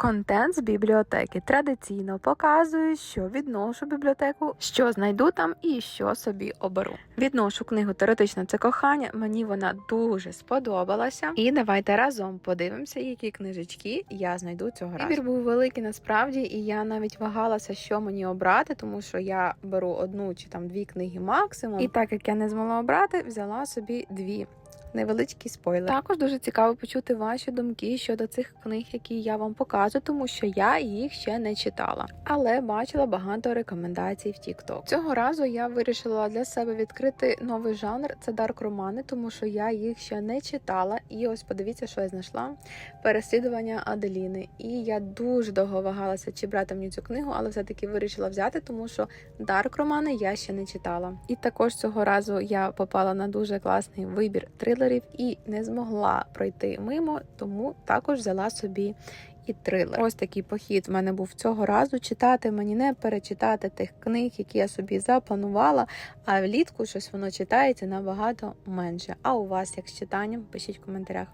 Контент з бібліотеки традиційно показую, що відношу бібліотеку, що знайду там і що собі оберу. Відношу книгу Теоретично це кохання. Мені вона дуже сподобалася. І давайте разом подивимося, які книжечки я знайду цього разу. Вибір був великий насправді, і я навіть вагалася, що мені обрати, тому що я беру одну чи там дві книги максимум. І так як я не змогла обрати, взяла собі дві. Невеличкий спойлер. Також дуже цікаво почути ваші думки щодо цих книг, які я вам показую, тому що я їх ще не читала, але бачила багато рекомендацій в TikTok. Цього разу я вирішила для себе відкрити новий жанр це дарк романи, тому що я їх ще не читала. І ось подивіться, що я знайшла: переслідування Аделіни. І я дуже довго вагалася, чи брати мені цю книгу, але все-таки вирішила взяти, тому що дарк романи я ще не читала. І також цього разу я попала на дуже класний вибір трилерів і не змогла пройти мимо, тому також взяла собі. І трилер. Ось такий похід в мене був цього разу. Читати мені не перечитати тих книг, які я собі запланувала. А влітку щось воно читається набагато менше. А у вас як з читанням? Пишіть в коментарях.